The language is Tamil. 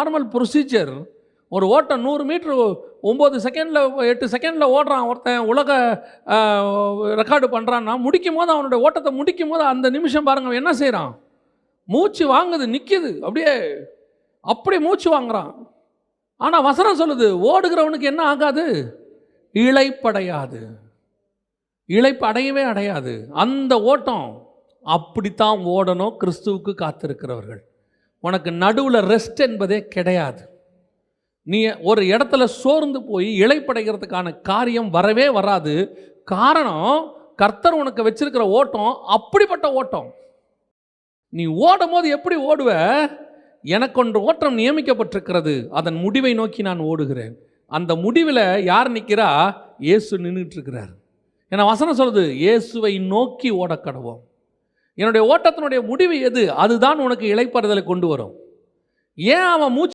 நார்மல் ப்ரொசீஜர் ஒரு ஓட்டம் நூறு மீட்ரு ஒம்பது செகண்டில் எட்டு செகண்டில் ஓடுறான் ஒருத்தன் உலக ரெக்கார்டு பண்ணுறான்னா முடிக்கும் போது அவனுடைய ஓட்டத்தை முடிக்கும் போது அந்த நிமிஷம் பாருங்க என்ன செய்கிறான் மூச்சு வாங்குது நிற்கிது அப்படியே அப்படி மூச்சு வாங்குறான். ஆனால் வசனம் சொல்லுது ஓடுகிறவனுக்கு என்ன ஆகாது? இழைப்படையாது. இழைப்பு அடையவே அடையாது. அந்த ஓட்டம் அப்படித்தான் ஓடணும் கிறிஸ்துவுக்கு காத்திருக்கிறவர்கள். உனக்கு நடுவில் ரெஸ்ட் என்பதே கிடையாது. நீ ஒரு இடத்துல சோர்ந்து போய் இழைப்படைகிறதுக்கான காரியம் வரவே வராது. காரணம் கர்த்தர் உனக்கு வச்சிருக்கிற ஓட்டம் அப்படிப்பட்ட ஓட்டம். நீ ஓடும் போது எப்படி ஓடுவ? எனக்கு ஒன்று ஓட்டம் நியமிக்கப்பட்டிருக்கிறது. அதன் முடிவை நோக்கி நான் ஓடுகிறேன். அந்த முடிவில் யார் நிற்கிறா? இயேசு நின்றுட்டு இருக்கிறார். ஏன்னா வசனம் சொல்லுது இயேசுவை நோக்கி ஓடக்கடவோம். என்னுடைய ஓட்டத்தினுடைய முடிவு எது? அதுதான் உனக்கு இலைப்படுதலை கொண்டு வரும். ஏன் அவன் மூச்சு